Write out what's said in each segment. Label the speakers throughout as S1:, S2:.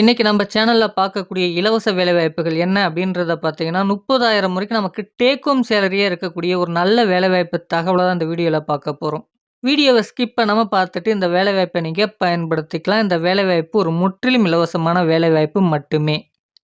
S1: இன்றைக்கி நம்ம சேனலில் பார்க்கக்கூடிய இலவச வேலைவாய்ப்புகள் என்ன அப்படின்றத பார்த்தீங்கன்னா, 30,000 வரைக்கும் நமக்கு டேக் ஹோம் சேலரியாக இருக்கக்கூடிய ஒரு நல்ல வேலைவாய்ப்பு தகவலை தான் இந்த வீடியோவில் பார்க்க போகிறோம் வீடியோவை ஸ்கிப் பண்ணாமல் பார்த்துட்டு இந்த வேலைவாய்ப்பை நீங்கள் பயன்படுத்திக்கலாம். இந்த வேலைவாய்ப்பு ஒரு முற்றிலும் இலவசமான வேலைவாய்ப்பு மட்டுமே.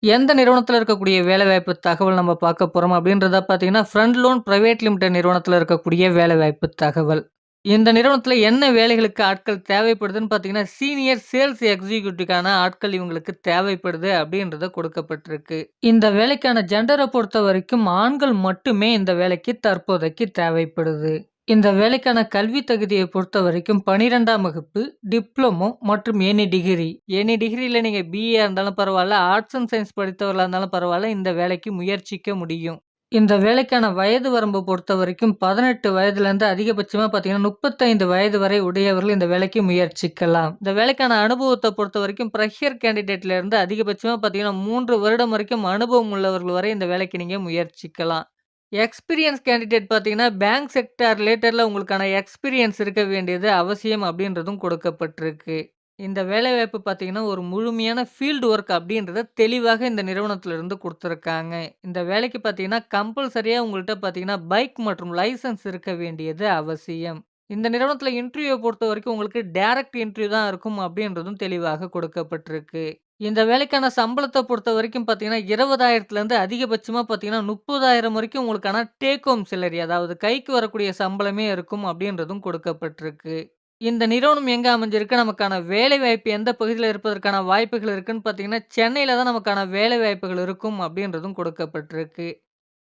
S1: எந்த நிறுவனத்தில் இருக்கக்கூடிய வேலைவாய்ப்பு தகவல் நம்ம பார்க்க போகிறோம் அப்படின்றத பார்த்தீங்கன்னா, ஃப்ரண்ட் லோன் ப்ரைவேட் லிமிடெட் நிறுவனத்தில் இருக்கக்கூடிய வேலைவாய்ப்பு தகவல். இந்த நிறுவனத்தில் என்ன வேலைகளுக்கு ஆட்கள் தேவைப்படுதுன்னு பார்த்தீங்கன்னா, சீனியர் சேல்ஸ் எக்ஸிக்யூட்டிவ்க்கான ஆட்கள் இவங்களுக்கு தேவைப்படுது அப்படின்றத கொடுக்கப்பட்டிருக்கு. இந்த வேலைக்கான ஜென்டரை பொறுத்த வரைக்கும் ஆண்கள் மட்டுமே இந்த வேலைக்கு தற்போதைக்கு தேவைப்படுது. இந்த வேலைக்கான கல்வி தகுதியை பொறுத்த வரைக்கும் பனிரெண்டாம் வகுப்பு, டிப்ளமோ மற்றும் எனி டிகிரி. எனி டிகிரியில் நீங்கள் பிஏ இருந்தாலும் பரவாயில்ல ஆர்ட்ஸ் அண்ட் சயின்ஸ் படித்தவர்களாக இருந்தாலும் பரவாயில்ல இந்த வேலைக்கு முயற்சிக்க முடியும். இந்த வேலைக்கான வயது வரம்பு பொறுத்த வரைக்கும் பதினெட்டு வயதுலேருந்து அதிகபட்சமாக பார்த்தீங்கன்னா, 35 வயது வரை உடையவர்கள் இந்த வேலைக்கு முயற்சிக்கலாம். இந்த வேலைக்கான அனுபவத்தை பொறுத்த வரைக்கும் கேண்டிடேட்ல கேண்டிடேட்லேருந்து அதிகபட்சமாக பார்த்தீங்கன்னா, மூன்று வருடம் வரைக்கும் அனுபவம் உள்ளவர்கள் வரை இந்த வேலைக்கு நீங்கள் முயற்சிக்கலாம். எக்ஸ்பீரியன்ஸ் கேண்டிடேட் பார்த்தீங்கன்னா, பேங்க் செக்டார் ரிலேட்டடில் உங்களுக்கான எக்ஸ்பீரியன்ஸ் இருக்க வேண்டியது அவசியம் அப்படின்றதும் கொடுக்கப்பட்டிருக்கு. இந்த வேலைவாய்ப்பு பார்த்தீங்கன்னா, ஒரு முழுமையான ஃபீல்டு ஒர்க் அப்படின்றத தெளிவாக இந்த நிறுவனத்திலிருந்து குடுத்துருக்காங்க. இந்த வேலைக்கு பார்த்தீங்கன்னா, கம்பல்சரியா உங்கள்ட்ட பார்த்தீங்கன்னா, பைக் மற்றும் லைசென்ஸ் இருக்க வேண்டியது அவசியம். இந்த நிறுவனத்தில பொறுத்த பொறுத்தவரைக்கும் உங்களுக்கு டைரக்ட் இன்டர்வியூ தான் இருக்கும் அப்படின்றதும் தெளிவாக கொடுக்கப்பட்டிருக்கு. இந்த வேலைக்கான சம்பளத்த பொறுத்தவரைக்கும் பார்த்தீங்கன்னா, 20,000லேருந்து அதிகபட்சமா பார்த்தீங்கன்னா, 30,000 வரைக்கும் உங்களுக்கான டேக் ஹோம் சேலரி அதாவது கைக்கு வரக்கூடிய சம்பளமே இருக்கும் அப்படின்றதும் கொடுக்கப்பட்டிருக்கு. இந்த நிறுவனம் எங்கே அமைஞ்சிருக்கு? நமக்கான வேலைவாய்ப்பு எந்த பகுதியில் இருப்பதற்கான வாய்ப்புகள் இருக்குன்னு பார்த்தீங்கன்னா, சென்னையில் தான் நமக்கான வேலைவாய்ப்புகள் இருக்கும் அப்படின்றதும் கொடுக்கப்பட்டிருக்கு.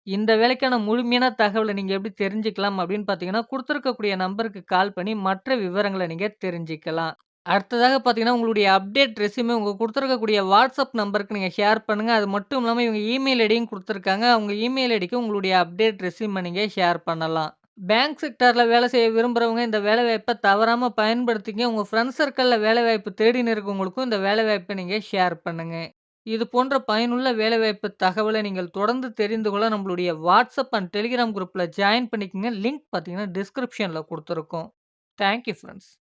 S1: இந்த வேலைக்கான முழுமையான தகவலை நீங்கள் எப்படி தெரிஞ்சுக்கலாம் அப்படின்னு பார்த்தீங்கன்னா, கொடுத்துருக்கக்கூடிய நம்பருக்கு கால் பண்ணி மற்ற விவரங்களை நீங்கள் தெரிஞ்சுக்கலாம். அடுத்ததாக பார்த்தீங்கன்னா, உங்களுடைய அப்டேட் ரெசியூமே உங்கள் கொடுத்துருக்கக்கூடிய வாட்ஸ்அப் நம்பருக்கு நீங்கள் ஷேர் பண்ணுங்கள் அது மட்டும் இல்லாமல் இவங்க இமெயில் ஐடியும் கொடுத்துருக்காங்க அவங்க இமெயில் ஐடிக்கு உங்களுடைய அப்டேட் ரெசியூமை நீங்கள் ஷேர் பண்ணலாம். பேங்க் செக்டரில் வேலை செய்ய விரும்புகிறவங்க இந்த வேலைவாய்ப்பை தவறாமல் பயன்படுத்திங்க. உங்கள் ஃப்ரெண்ட்ஸ் சர்க்கிளில் வேலைவாய்ப்பு தேடின்னு இருக்கவங்களுக்கும் இந்த வேலைவாய்ப்பை நீங்கள் ஷேர் பண்ணுங்கள் இது போன்ற பயனுள்ள வேலைவாய்ப்பு தகவலை நீங்கள் தொடர்ந்து தெரிந்து கொள்ள நம்மளுடைய வாட்ஸ்அப் அண்ட் டெலிகிராம் குரூப்பில் ஜாயின் பண்ணிக்கங்க. லிங்க் பார்த்தீங்கன்னா, டிஸ்கிரிப்ஷனில் கொடுத்துருக்கோம் தேங்க் யூ